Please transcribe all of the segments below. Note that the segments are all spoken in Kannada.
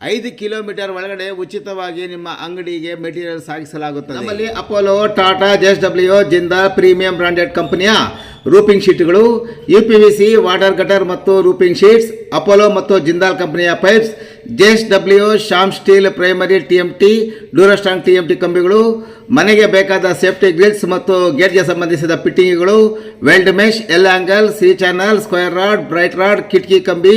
ಐದು ಕಿಲೋಮೀಟರ್ ಒಳಗಡೆ ಉಚಿತವಾಗಿ ನಿಮ್ಮ ಅಂಗಡಿಗೆ ಮೆಟೀರಿಯಲ್ ಸಾಗಿಸಲಾಗುತ್ತದೆ. ನಮ್ಮಲ್ಲಿ Apollo Tata JS W Jindal premium branded ಕಂಪನಿಯ roofing ಶೀಟ್ಗಳು U P V C water gutter ಮತ್ತು ರೂಪಿಂಗ್ ಶೀಟ್ಸ್ ಅಪೋಲೋ ಮತ್ತು ಜಿಂದಾಲ್ ಕಂಪನಿಯ pipes J S W Shyam steel primary T M T Durastrong T M T ಕಂಬಿಗಳು, ಮನೆಗೆ ಬೇಕಾದ ಸೇಫ್ಟಿ ಗ್ರಿಲ್ಸ್ ಮತ್ತು ಗೇಟ್ಗೆ ಸಂಬಂಧಿಸಿದ ಫಿಟ್ಟಿಂಗ್ಗಳು weld mesh L angle C channel square rod bright rod ಕಿಟಕಿ ಕಂಬಿ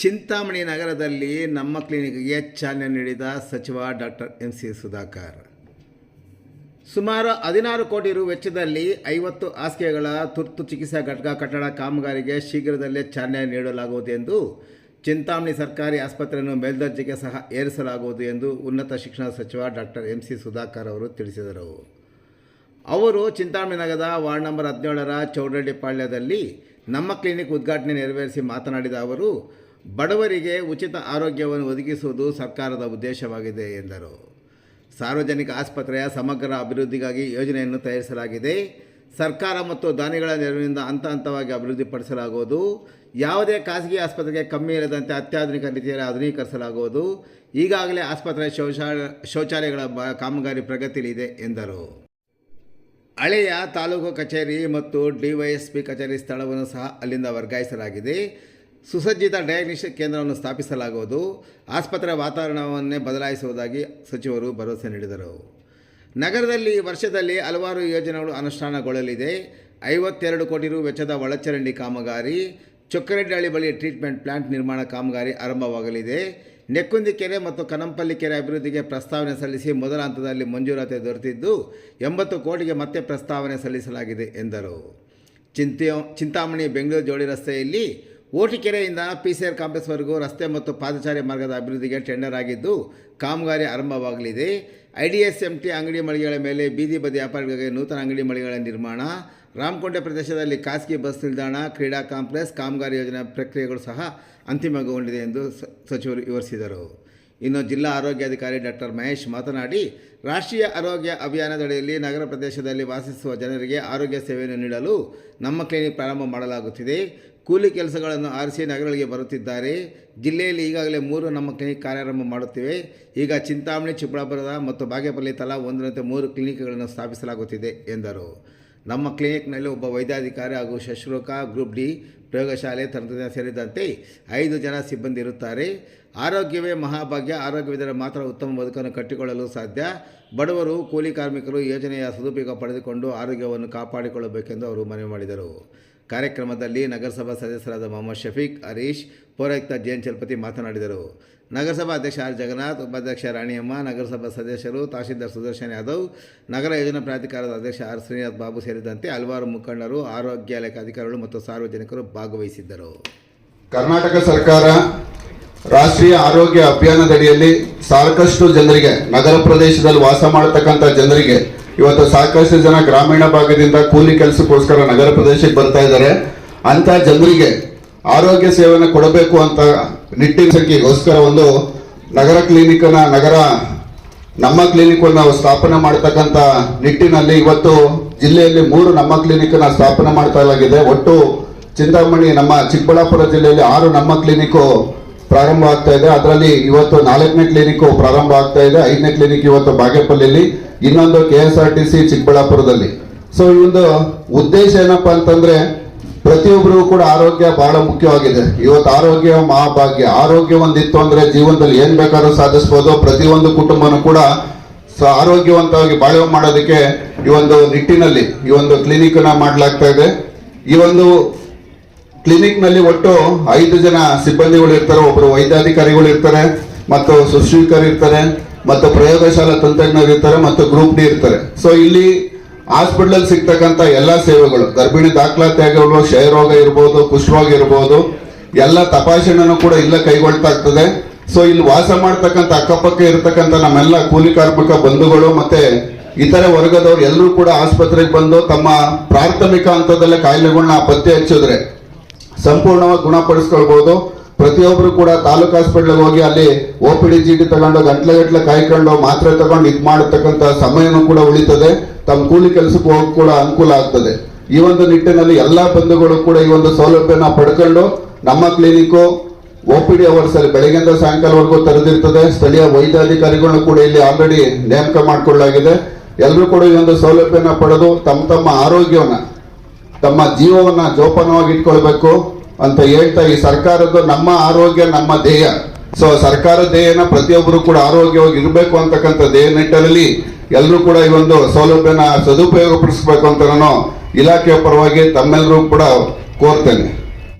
ಚಿಂತಾಮಣಿ ನಗರದಲ್ಲಿ ನಮ್ಮ ಕ್ಲಿನಿಕ್ಗೆ ಚಾಲನೆ ನೀಡಿದ ಸಚಿವ ಡಾಕ್ಟರ್ ಎಂ ಸಿ ಸುಧಾಕರ್. ಸುಮಾರು ಹದಿನಾರು ಕೋಟಿ ರು ವೆಚ್ಚದಲ್ಲಿ ಐವತ್ತು ಹಾಸಿಗೆಗಳ ತುರ್ತು ಚಿಕಿತ್ಸಾ ಘಟಕ ಕಟ್ಟಡ ಕಾಮಗಾರಿಗೆ ಶೀಘ್ರದಲ್ಲೇ ಚಾಲನೆ ನೀಡಲಾಗುವುದು ಎಂದು ಚಿಂತಾಮಣಿ ಸರ್ಕಾರಿ ಆಸ್ಪತ್ರೆಯನ್ನು ಮೇಲ್ದರ್ಜೆಗೆ ಸಹ ಏರಿಸಲಾಗುವುದು ಎಂದು ಉನ್ನತ ಶಿಕ್ಷಣ ಸಚಿವ ಡಾಕ್ಟರ್ ಎಂ ಸಿ ಸುಧಾಕರ್ ಅವರು ತಿಳಿಸಿದರು. ಅವರು ಚಿಂತಾಮಣಿ ನಗರದ ವಾರ್ಡ್ ನಂಬರ್ ಹದಿನೇಳರ ಚೌಡರೆಡ್ಡಿ ಪಾಳ್ಯದಲ್ಲಿ ನಮ್ಮ ಕ್ಲಿನಿಕ್ ಉದ್ಘಾಟನೆ ನೆರವೇರಿಸಿ ಮಾತನಾಡಿದ ಅವರು ಬಡವರಿಗೆ ಉಚಿತ ಆರೋಗ್ಯವನ್ನು ಒದಗಿಸುವುದು ಸರ್ಕಾರದ ಉದ್ದೇಶವಾಗಿದೆ ಎಂದರು. ಸಾರ್ವಜನಿಕ ಆಸ್ಪತ್ರೆಯ ಸಮಗ್ರ ಅಭಿವೃದ್ಧಿಗಾಗಿ ಯೋಜನೆಯನ್ನು ತಯಾರಿಸಲಾಗಿದೆ. ಸರ್ಕಾರ ಮತ್ತು ದಾನಿಗಳ ನೆರವಿನಿಂದ ಹಂತ ಹಂತವಾಗಿ ಅಭಿವೃದ್ಧಿಪಡಿಸಲಾಗುವುದು. ಯಾವುದೇ ಖಾಸಗಿ ಆಸ್ಪತ್ರೆಗೆ ಕಮ್ಮಿ ಇರದಂತೆ ಅತ್ಯಾಧುನಿಕ ರೀತಿಯಲ್ಲಿ ಆಧುನೀಕರಿಸಲಾಗುವುದು. ಈಗಾಗಲೇ ಆಸ್ಪತ್ರೆ ಶೌಚಾಲಯ ಶೌಚಾಲಯಗಳ ಕಾಮಗಾರಿ ಪ್ರಗತಿಯಲ್ಲಿದೆ ಎಂದರು. ಹಳೆಯ ತಾಲೂಕು ಕಚೇರಿ ಮತ್ತು ಡಿವೈಎಸ್ಪಿ ಕಚೇರಿ ಸ್ಥಳವನ್ನು ಸಹ ಅಲ್ಲಿಂದ ವರ್ಗಾಯಿಸಲಾಗಿದೆ. ಸುಸಜ್ಜಿತ ಡಯಾಗ್ನಿಸ್ಟಿಕ್ ಕೇಂದ್ರವನ್ನು ಸ್ಥಾಪಿಸಲಾಗುವುದು. ಆಸ್ಪತ್ರೆ ವಾತಾವರಣವನ್ನೇ ಬದಲಾಯಿಸುವುದಾಗಿ ಸಚಿವರು ಭರವಸೆ ನೀಡಿದರು. ನಗರದಲ್ಲಿ ವರ್ಷದಲ್ಲಿ ಹಲವಾರು ಯೋಜನೆಗಳು ಅನುಷ್ಠಾನಗೊಳ್ಳಲಿದೆ. ಐವತ್ತೆರಡು ಕೋಟಿ ರು ವೆಚ್ಚದ ಒಳಚರಂಡಿ ಕಾಮಗಾರಿ ಚೊಕ್ಕರೆಡ್ಡಹಳ್ಳಿ ಬಳಿ ಟ್ರೀಟ್ಮೆಂಟ್ ಪ್ಲಾಂಟ್ ನಿರ್ಮಾಣ ಕಾಮಗಾರಿ ಆರಂಭವಾಗಲಿದೆ. ನೆಕ್ಕುಂದಿ ಕೆರೆ ಮತ್ತು ಕನಂಪಲ್ಲಿ ಕೆರೆ ಅಭಿವೃದ್ಧಿಗೆ ಪ್ರಸ್ತಾವನೆ ಸಲ್ಲಿಸಿ ಮೊದಲ ಹಂತದಲ್ಲಿ ಮಂಜೂರಾತಿ ದೊರೆತಿದ್ದು, ಎಂಬತ್ತು ಕೋಟಿಗೆ ಮತ್ತೆ ಪ್ರಸ್ತಾವನೆ ಸಲ್ಲಿಸಲಾಗಿದೆ ಎಂದರು. ಚಿಂತೆ ಚಿಂತಾಮಣಿ ಬೆಂಗಳೂರು ಜೋಡಿ ರಸ್ತೆಯಲ್ಲಿ ಓಟಿಕೆರೆಯಿಂದ ಪಿ ಸಿ ಆರ್ ಕಾಂಪ್ಲೆಕ್ಸ್ವರೆಗೂ ರಸ್ತೆ ಮತ್ತು ಪಾದಚಾರಿ ಮಾರ್ಗದ ಅಭಿವೃದ್ಧಿಗೆ ಟೆಂಡರ್ ಆಗಿದ್ದು, ಕಾಮಗಾರಿ ಆರಂಭವಾಗಲಿದೆ. I D S M T ಅಂಗಡಿ ಮಳಿಗೆಗಳ ಮೇಲೆ ಬೀದಿ ಬದಿ ವ್ಯಾಪಾರಿಗಳಿಗೆ ನೂತನ ಅಂಗಡಿ ಮಳಿಗೆಗಳ ನಿರ್ಮಾಣ, ರಾಮಕೊಂಡೆ ಪ್ರದೇಶದಲ್ಲಿ ಖಾಸಗಿ ಬಸ್ ನಿಲ್ದಾಣ, ಕ್ರೀಡಾ ಕಾಂಪ್ಲೆಕ್ಸ್, ಕಾಮಗಾರಿ ಯೋಜನೆ ಪ್ರಕ್ರಿಯೆಗಳು ಸಹ ಅಂತಿಮಗೊಂಡಿದೆ ಎಂದು ಸಚಿವರು ವಿವರಿಸಿದರು. ಇನ್ನು ಜಿಲ್ಲಾ ಆರೋಗ್ಯಾಧಿಕಾರಿ ಡಾಕ್ಟರ್ ಮಹೇಶ್ ಮಾತನಾಡಿ, ರಾಷ್ಟ್ರೀಯ ಆರೋಗ್ಯ ಅಭಿಯಾನದಡಿಯಲ್ಲಿ ನಗರ ಪ್ರದೇಶದಲ್ಲಿ ವಾಸಿಸುವ ಜನರಿಗೆ ಆರೋಗ್ಯ ಸೇವೆಯನ್ನು ನೀಡಲು ನಮ್ಮ ಕ್ಲಿನಿಕ್ ಪ್ರಾರಂಭ ಮಾಡಲಾಗುತ್ತಿದೆ. ಕೂಲಿ ಕೆಲಸಗಳನ್ನು ಆರಿಸಿ ನಗರಗಳಿಗೆ ಬರುತ್ತಿದ್ದಾರೆ. ಜಿಲ್ಲೆಯಲ್ಲಿ ಈಗಾಗಲೇ ಮೂರು ನಮ್ಮ ಕ್ಲಿನಿಕ್ ಕಾರ್ಯಾರಂಭ ಮಾಡುತ್ತಿವೆ. ಈಗ ಚಿಂತಾಮಣಿ, ಚಿಕ್ಕಬಳ್ಳಾಪುರದ ಮತ್ತು ಬಾಗೇಪಲ್ಲಿ ತಲಾ ಒಂದರಂತೆ ಮೂರು ಕ್ಲಿನಿಕ್ಗಳನ್ನು ಸ್ಥಾಪಿಸಲಾಗುತ್ತಿದೆ ಎಂದರು. ನಮ್ಮ ಕ್ಲಿನಿಕ್ನಲ್ಲಿ ಒಬ್ಬ ವೈದ್ಯಾಧಿಕಾರಿ ಹಾಗೂ ಶುಶ್ರೂಷಕ ಗ್ರೂಪ್ ಡಿ ಪ್ರಯೋಗಶಾಲೆ ತಂತ್ರಜ್ಞಾನ ಸೇರಿದಂತೆ ಐದು ಜನ ಸಿಬ್ಬಂದಿ ಇರುತ್ತಾರೆ. ಆರೋಗ್ಯವೇ ಮಹಾಭಾಗ್ಯ. ಆರೋಗ್ಯವಿದ್ದರೆ ಮಾತ್ರ ಉತ್ತಮ ಬದುಕನ್ನು ಕಟ್ಟಿಕೊಳ್ಳಲು ಸಾಧ್ಯ. ಬಡವರು, ಕೂಲಿ ಕಾರ್ಮಿಕರು ಯೋಜನೆಯ ಸದುಪಯೋಗ ಪಡೆದುಕೊಂಡು ಆರೋಗ್ಯವನ್ನು ಕಾಪಾಡಿಕೊಳ್ಳಬೇಕೆಂದು ಅವರು ಮನವಿ ಮಾಡಿದರು. ಕಾರ್ಯಕ್ರಮದಲ್ಲಿ ನಗರಸಭಾ ಸದಸ್ಯರಾದ ಮೊಹಮ್ಮದ್ ಶಫೀಕ್, ಹರೀಶ್, ಪೌರಾಯುಕ್ತ ಜಯಂತ್ ಚಲಪತಿ ಮಾತನಾಡಿದರು. ನಗರಸಭಾ ಅಧ್ಯಕ್ಷ ಆರ್. ಜಗನ್ನಾಥ್, ಉಪಾಧ್ಯಕ್ಷ ರಾಣಿಯಮ್ಮ, ನಗರಸಭಾ ಸದಸ್ಯರು, ತಹಶೀಲ್ದಾರ್ ಸುದರ್ಶನ್ ಯಾದವ್, ನಗರ ಯೋಜನಾ ಪ್ರಾಧಿಕಾರದ ಅಧ್ಯಕ್ಷ ಆರ್. ಶ್ರೀನಾಥ್ ಬಾಬು ಸೇರಿದಂತೆ ಹಲವಾರು ಮುಖಂಡರು ಆರೋಗ್ಯ ಇಲಾಖೆ ಅಧಿಕಾರಿಗಳು ಮತ್ತು ಸಾರ್ವಜನಿಕರು ಭಾಗವಹಿಸಿದ್ದರು. ಕರ್ನಾಟಕ ಸರ್ಕಾರ ರಾಷ್ಟ್ರೀಯ ಆರೋಗ್ಯ ಅಭಿಯಾನದಡಿಯಲ್ಲಿ ಸಾಕಷ್ಟು ಜನರಿಗೆ, ನಗರ ಪ್ರದೇಶದಲ್ಲಿ ವಾಸ ಮಾಡತಕ್ಕಂಥ ಜನರಿಗೆ ಇವತ್ತು ಸಾಕಷ್ಟು ಜನ ಗ್ರಾಮೀಣ ಭಾಗದಿಂದ ಕೂಲಿ ಕೆಲಸಕ್ಕೋಸ್ಕರ ನಗರ ಪ್ರದೇಶಕ್ಕೆ ಬರ್ತಾ ಇದ್ದಾರೆ. ಅಂತ ಜನರಿಗೆ ಆರೋಗ್ಯ ಸೇವೆಯನ್ನು ಕೊಡಬೇಕು ಅಂತ ನಿಟ್ಟಿನ ಸಂಖ್ಯೆಗೋಸ್ಕರ ಒಂದು ನಗರ ಕ್ಲಿನಿಕ್ನ, ನಗರ, ನಮ್ಮ ಕ್ಲಿನಿಕ್ ನಾವು ಸ್ಥಾಪನೆ ಮಾಡತಕ್ಕಂತ ನಿಟ್ಟಿನಲ್ಲಿ ಇವತ್ತು ಜಿಲ್ಲೆಯಲ್ಲಿ ಮೂರು ನಮ್ಮ ಕ್ಲಿನಿಕ್ನ ಸ್ಥಾಪನೆ ಮಾಡ್ತಾಲಾಗಿದೆ. ಒಟ್ಟು ಚಿಂತಾಮಣಿ ನಮ್ಮ ಚಿಕ್ಕಬಳ್ಳಾಪುರ ಜಿಲ್ಲೆಯಲ್ಲಿ ಆರು ನಮ್ಮ ಕ್ಲಿನಿಕ್ ಪ್ರಾರಂಭ ಆಗ್ತಾ ಇದೆ. ಅದರಲ್ಲಿ ಇವತ್ತು ನಾಲ್ಕನೇ ಕ್ಲಿನಿಕ್ ಪ್ರಾರಂಭ ಆಗ್ತಾ ಇದೆ. ಐದನೇ ಕ್ಲಿನಿಕ್ ಇವತ್ತು ಬಾಗೇಪಲ್ಲಿಯಲ್ಲಿ. ಇನ್ನೊಂದು K S R T C ಚಿಕ್ಕಬಳ್ಳಾಪುರದಲ್ಲಿ. ಸೊ ಈ ಒಂದು ಉದ್ದೇಶ ಏನಪ್ಪಾ ಅಂತಂದ್ರೆ ಪ್ರತಿಯೊಬ್ಬರಿಗೂ ಕೂಡ ಆರೋಗ್ಯ ಬಹಳ ಮುಖ್ಯವಾಗಿದೆ. ಇವತ್ತು ಆರೋಗ್ಯ ಮಹಾಭಾಗ್ಯ. ಆರೋಗ್ಯ ಒಂದಿತ್ತು ಅಂದ್ರೆ ಜೀವನದಲ್ಲಿ ಏನ್ ಬೇಕಾದ್ರೂ ಸಾಧಿಸಬಹುದು ಪ್ರತಿಯೊಂದು ಕುಟುಂಬನೂ ಕೂಡ ಆರೋಗ್ಯವಂತವಾಗಿ ಬಾಳ್ವೆ ಮಾಡೋದಕ್ಕೆ ಈ ಒಂದು ನಿಟ್ಟಿನಲ್ಲಿ ಈ ಒಂದು ಕ್ಲಿನಿಕ್ನ ಮಾಡಲಾಗ್ತಾ ಇದೆ. ಈ ಒಂದು ಕ್ಲಿನಿಕ್ನಲ್ಲಿ ಒಟ್ಟು ಐದು ಜನ ಸಿಬ್ಬಂದಿಗಳು ಇರ್ತಾರೆ ಒಬ್ಬರು ವೈದ್ಯಾಧಿಕಾರಿಗಳು ಇರ್ತಾರೆ ಮತ್ತು ಸುಶ್ರೀಕರು ಇರ್ತಾರೆ ಮತ್ತು ಪ್ರಯೋಗಶಾಲಾ ತಂತ್ರಜ್ಞರು ಇರ್ತಾರೆ ಮತ್ತು ಗ್ರೂಪ್ ಡಿ ಇರ್ತಾರೆ. ಸೊ ಇಲ್ಲಿ ಹಾಸ್ಪಿಟಲ್ ಸಿಗ್ತಕ್ಕಂಥ ಎಲ್ಲ ಎಲ್ಲಾ ಸೇವೆಗಳು, ಗರ್ಭಿಣಿ ದಾಖಲಾತಿ ಆಗಿರ್ಬೋದು ಕ್ಷಯರೋಗ ಇರ್ಬೋದು, ಕುಷ್ಠರೋಗ ಇರ್ಬೋದು, ಎಲ್ಲ ತಪಾಸಣೆನೂ ಕೂಡ ಇಲ್ಲ ಕೈಗೊಳ್ತಾ ಇರ್ತದೆ ಸೊ ಇಲ್ಲಿ ವಾಸ ಮಾಡ್ತಕ್ಕಂಥ ಅಕ್ಕಪಕ್ಕ ಇರತಕ್ಕಂಥ ನಮ್ಮೆಲ್ಲ ಕೂಲಿ ಕಾರ್ಮಿಕ ಬಂಧುಗಳು ಮತ್ತೆ ಇತರೆ ವರ್ಗದವರು ಎಲ್ಲರೂ ಕೂಡ ಆಸ್ಪತ್ರೆಗೆ ಬಂದು ತಮ್ಮ ಪ್ರಾಥಮಿಕ ಹಂತದಲ್ಲೇ ಕಾಯಿಲೆಗಳನ್ನ ಪತ್ತೆ ಹಚ್ಚಿದ್ರೆ ಸಂಪೂರ್ಣವಾಗಿ ಗುಣಪಡಿಸ್ಕೊಳ್ಬಹುದು ಪ್ರತಿಯೊಬ್ರು ಕೂಡ ತಾಲೂಕು ಹಾಸ್ಪಿಟ್ಲಿಗೆ ಹೋಗಿ ಅಲ್ಲಿ ಒ ಪಿ ಡಿ ಚೀಟಿ ತಗೊಂಡು ಗಂಟ್ಲೆ ಗಂಟ್ಲೆ ಕಾಯ್ಕೊಂಡು ಮಾತ್ರೆ ತಗೊಂಡು ಇದು ಮಾಡತಕ್ಕಂತ ಸಮಯನೂ ಕೂಡ ಉಳಿತದೆ. ತಮ್ಮ ಕೂಲಿ ಕೆಲಸಕ್ಕೆ ಹೋಗಿ ಕೂಡ ಅನುಕೂಲ ಆಗ್ತದೆ. ಈ ಒಂದು ನಿಟ್ಟಿನಲ್ಲಿ ಎಲ್ಲಾ ಬಂಧುಗಳು ಕೂಡ ಈ ಒಂದು ಸೌಲಭ್ಯನ ಪಡ್ಕೊಂಡು ನಮ್ಮ clinic O P D hours ಅಲ್ಲಿ ಬೆಳಗ್ಗೆಯಿಂದ ಸಾಯಂಕಾಲವರೆಗೂ ತೆರೆದಿರ್ತದೆ. ಸ್ಥಳೀಯ ವೈದ್ಯಾಧಿಕಾರಿಗಳನ್ನು ಕೂಡ ಇಲ್ಲಿ ಆಲ್ರೆಡಿ ನೇಮಕ ಮಾಡಿಕೊಳ್ಳಲಾಗಿದೆ. ಎಲ್ಲರೂ ಕೂಡ ಈ ಒಂದು ಸೌಲಭ್ಯನ ಪಡೆದು ತಮ್ಮ ತಮ್ಮ ಆರೋಗ್ಯವನ್ನ, ತಮ್ಮ ಜೀವವನ್ನ ಜೋಪಾನವಾಗಿ ಇಟ್ಕೊಳ್ಬೇಕು. ಅಂತ ಹೇಳ್ತಾ ಈ ಸರ್ಕಾರದ್ದು ನಮ್ಮ ಆರೋಗ್ಯ, ನಮ್ಮ ಧ್ಯೇಯ. ಸೊ ಸರ್ಕಾರ ಧ್ಯೇಯನ ಪ್ರತಿಯೊಬ್ಬರು ಕೂಡ ಆರೋಗ್ಯವಾಗಿ ಇರಬೇಕು ಅಂತಕ್ಕಂಥ ಧ್ಯೇಯ ನಿಟ್ಟಿನಲ್ಲಿ ಎಲ್ಲರೂ ಕೂಡ ಈ ಒಂದು ಸೌಲಭ್ಯನ ಸದುಪಯೋಗ ಪಡಿಸಬೇಕು ಅಂತ ನಾನು ಇಲಾಖೆಯ ಪರವಾಗಿ ತಮ್ಮೆಲ್ಲರೂ ಕೂಡ ಕೋರ್ತೇನೆ.